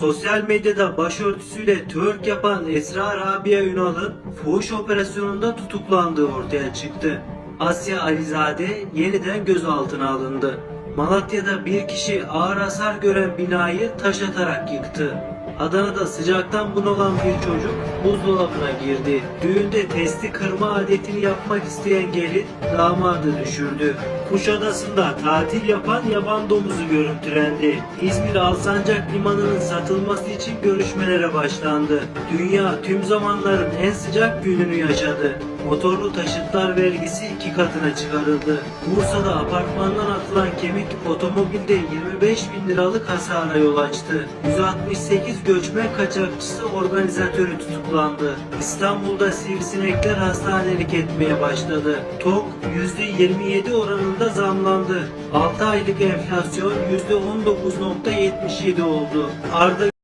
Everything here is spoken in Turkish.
Sosyal medyada başörtüsüyle twerk yapan Esra Rabia Ünal'ın fuhuş operasyonunda tutuklandığı ortaya çıktı. Asya Alizade yeniden gözaltına alındı. Malatya'da bir kişi ağır hasar gören binayı taş atarak yıktı. Adana'da sıcaktan bunalan bir çocuk buzdolabına girdi. Düğünde testi kırma adetini yapmak isteyen gelin damadı düşürdü. Kuşadası'nda tatil yapan yaban domuzu görüntülendi. İzmir Alsancak Limanı'nın satılması için görüşmelere başlandı. Dünya tüm zamanların en sıcak gününü yaşadı. Motorlu taşıtlar vergisi iki katına çıkarıldı. Bursa'da apartmandan atılan kemik otomobilde 25 bin liralık hasara yol açtı. 168 göçmen kaçakçısı organizatörü tutuklandı. İstanbul'da sivrisinekler hastanelik etmeye başladı. TOK %27 oranında zamlandı. 6 aylık enflasyon %19.77 oldu. Arda